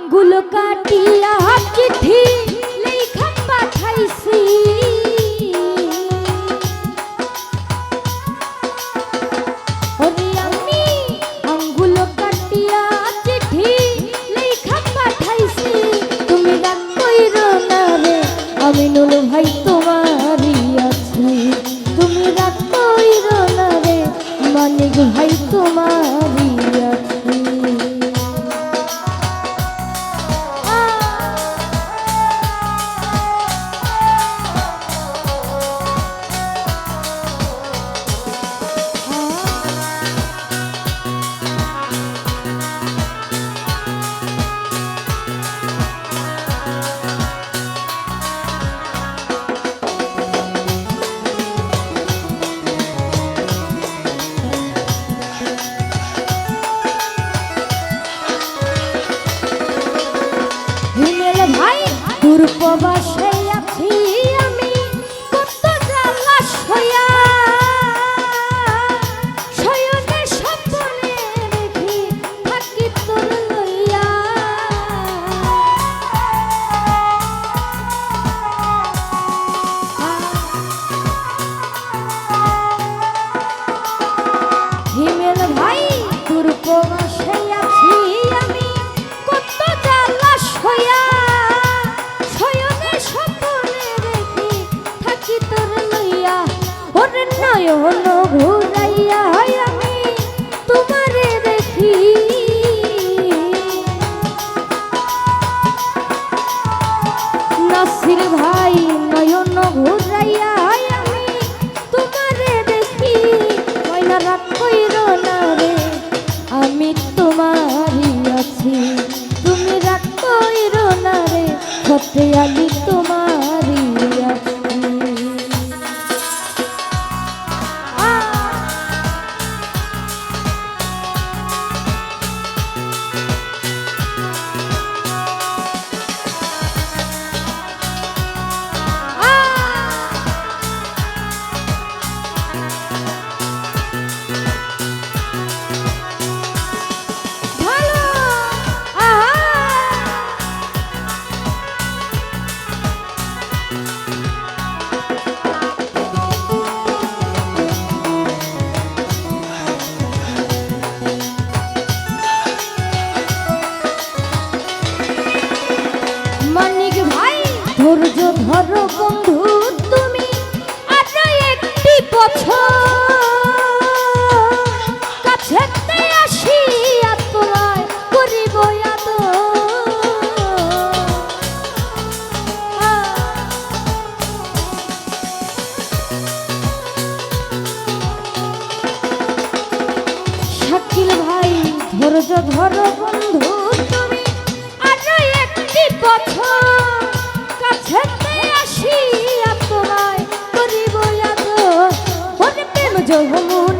अंगुल काटिया चिट्ठी করতে আমি ধরো বন্ধু তুমি আরও একটি বছর কাছেতে আসিয়া তোমায় করিব আদর ওরে প্রেম যৌবন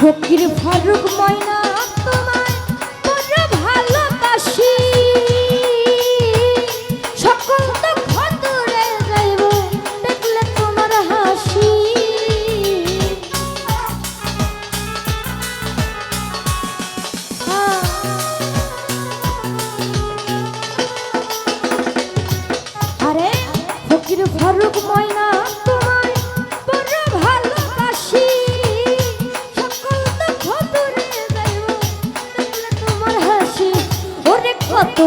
ফকির ফারুক ময়না। কত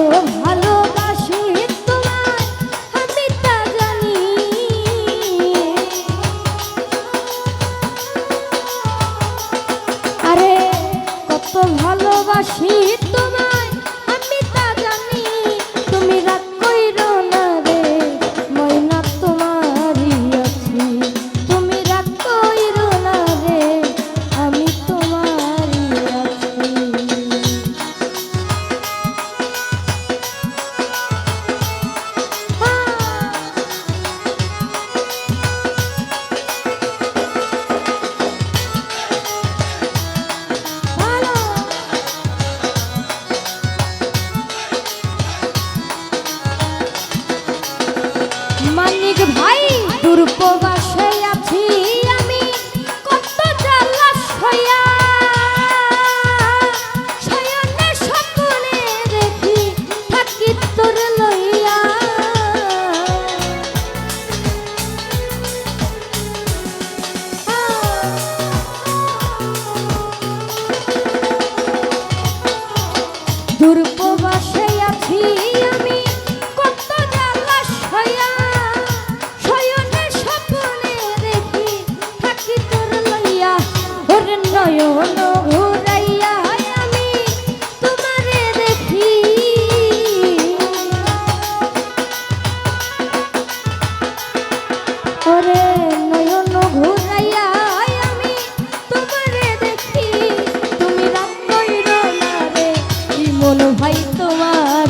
তোমার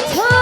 one.